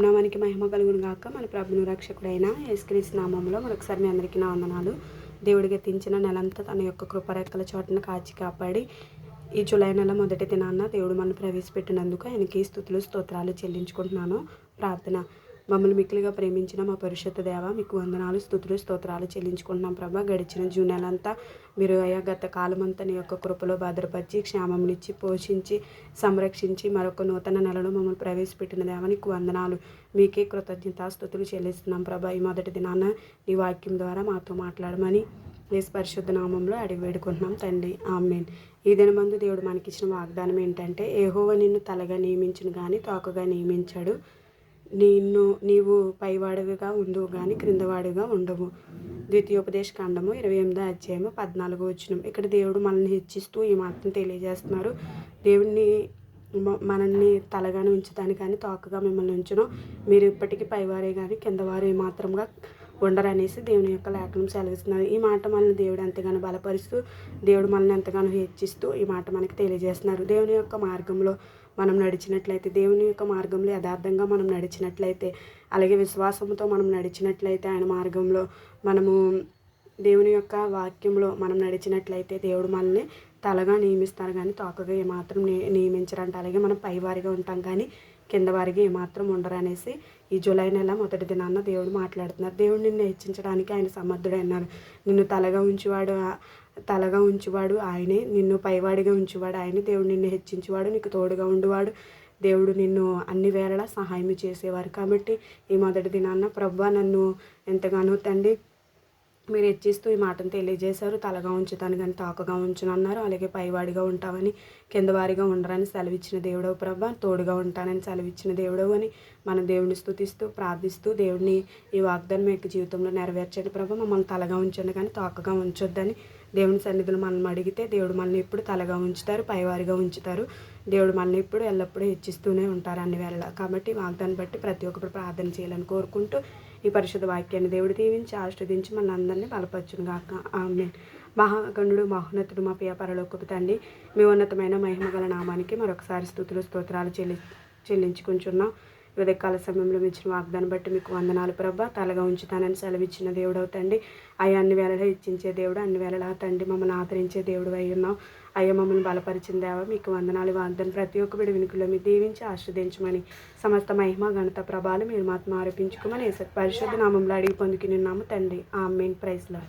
నామానికి మహిమ కలుగును గాక. మన ప్రభును రక్షకుడైన యేసుక్రీస్ నామంలో మరొకసారి మీ అందరికీ నా వందనాలు. గతించిన నెలంతా తన యొక్క కృపరెక్కల చోటున కాచి కాపాడి ఈ జూలై నెల మొదటి దినాన్న దేవుడు మనం ప్రవేశపెట్టినందుకు ఆయనకి స్థుతులు స్తోత్రాలు చెల్లించుకుంటున్నాను. ప్రార్థన. మమ్మల్ని మిక్కులుగా ప్రేమించిన మా పరిశుద్ధ దేవ మీకు వందనాలు స్థుతులు స్తోత్రాలు చెల్లించుకుంటున్నాం ప్రభా. గడిచిన జూన్ నెలంతా మీరు అయ్యా గత కాలమంతా నీ యొక్క కృపలో భద్రపరిచి క్షేమంనిచ్చి పోషించి సంరక్షించి మరొక నూతన నెలలో మమ్మల్ని ప్రవేశపెట్టిన దేవ నీకు వందనాలు. మీకే కృతజ్ఞత స్థుతులు చెల్లిస్తున్నాం ప్రభా. ఈ మొదటి దినాన నీ వాక్యం ద్వారా మాతో మాట్లాడమని వేసి పరిశుద్ధ నామంలో అడిగి వేడుకుంటున్నాం తండ్రి. ఆమెన్. ఈ దినమందు దేవుడు మనకిచ్చిన వాగ్దానం ఏంటంటే ఏహోవ నిన్ను తలగా నియమించును కానీ తోకగా నియమించాడు. నిన్ను నీవు పైవాడివిగా ఉండువు కానీ క్రిందవాడిగా ఉండవు. ద్వితీయోపదేశ కాండము ఇరవై ఎనిమిదో అధ్యాయము పద్నాలుగో వచ్చినం ఇక్కడ దేవుడు మనల్ని హెచ్చిస్తూ ఈ మాత్రం తెలియజేస్తున్నారు. దేవుడిని మనల్ని తలగానే ఉంచుతాను కానీ తోకగా మిమ్మల్ని ఉంచను. మీరు ఇప్పటికీ పైవారే కానీ కిందవారే మాత్రంగా ఉండరనేసి దేవుని యొక్క లేఖనం సెలవిస్తున్నారు. ఈ మాట మనల్ని దేవుడు ఎంతగానో బలపరుస్తూ దేవుడు మనల్ని ఎంతగానో హెచ్చిస్తూ ఈ మాట మనకి తెలియజేస్తున్నారు. దేవుని యొక్క మార్గంలో మనం నడిచినట్లయితే దేవుని యొక్క మార్గంలో యథార్థంగా మనం నడిచినట్లయితే అలాగే విశ్వాసంతో మనం నడిచినట్లయితే ఆయన మార్గంలో మనము దేవుని యొక్క వాక్యంలో మనం నడిచినట్లయితే దేవుడు మనల్ని తలగా నియమిస్తారు కానీ తోకగా ఏమాత్రం నియమించరంట. అలాగే మనం పైవారిగా ఉంటాం కానీ కింద వారికి ఏమాత్రం ఉండరు అనేసి ఈ జూలై నెల మొదటి దినాన్న దేవుడు మాట్లాడుతున్నారు. దేవుడు నిన్ను హెచ్చించడానికి ఆయన సమర్థుడు అన్నారు నిన్ను తలగా ఉంచేవాడు తలగా ఉంచువాడు ఆయనే. నిన్ను పైవాడిగా ఉంచువాడు ఆయనే. దేవుడు నిన్ను హెచ్చించేవాడు నీకు తోడుగా ఉండువాడు. దేవుడు నిన్ను అన్ని వేళలా సహాయం చేసేవారు. కాబట్టి ఈ మొదటి దినాన్న ప్రభు నన్ను ఎంతగానో తండ్రి మీరు హెచ్చిస్తూ ఈ మాటను తెలియజేశారు. తలగా ఉంచుతాను కానీ తాకగా ఉంచునన్నారు అలాగే పైవాడిగా ఉంటామని కిందవారిగా ఉండరని సెలవిచ్చిన దేవుడవు ప్రభ. తోడుగా ఉంటానని సెలవిచ్చిన దేవుడవు అని మన దేవుని స్థుతిస్తూ ప్రార్థిస్తూ దేవుడిని ఈ వాగ్దానం యొక్క జీవితంలో నెరవేర్చండి ప్రభ. మమ్మల్ని తలగా ఉంచండి కానీ తాకగా ఉంచొద్దని దేవుని సన్నిధులు మనల్ని అడిగితే దేవుడు మనల్ని ఎప్పుడు తలగా ఉంచుతారు పైవారిగా ఉంచుతారు. దేవుడు మనల్ని ఎప్పుడు ఎల్లప్పుడూ హెచ్చిస్తూనే ఉంటారు అన్ని వేళ కాబట్టి వాగ్దాన్ని బట్టి ప్రతి ఒక్కరు ప్రార్థన చేయాలని కోరుకుంటూ ఈ పరిశుద్ధ వాక్యాన్ని దేవుడు దీవించి ఆశ్రదించి మన అందరినీ బలపరచును గాక ఆమె మహాగణుడు మహోన్నతుడు మా పియ పరలోకపు తండ్రి మీ ఉన్నతమైన మహిమ గల నామానికి మరొకసారి స్థుతులు స్తోత్రాలు చెల్లి చెల్లించుకుంటున్నాం. ఉదయకాల సమయంలో ఇచ్చిన వాగ్దాన్ని బట్టి మీకు వందనాలు ప్రభ. తలగా ఉంచుతానని సెలవిచ్చిన దేవుడు అవుతండి అయ్యా అన్ని వేళలా ఇచ్చించే దేవుడు అన్ని వేళలా తండ్రి. మమ్మల్ని ఆదరించే దేవుడు అయి ఉన్నాం అయ్యా మమ్మల్ని బలపరిచిన దేవ మీకు వందనాలు వాగ్దాన్ని ప్రతి ఒక్క విడి వినుకుల్లో మీరు దీవించి ఆశ్రదించమని సమస్త మహిమ గణత ప్రభాలు మీరు మాత్రం ఆరోపించుకోమని పరిశుద్ధ నామంలో అడిగి పొందుకుని ఉన్నాము తండ్రి. ఆ మెయిన్ ప్రైజ్లో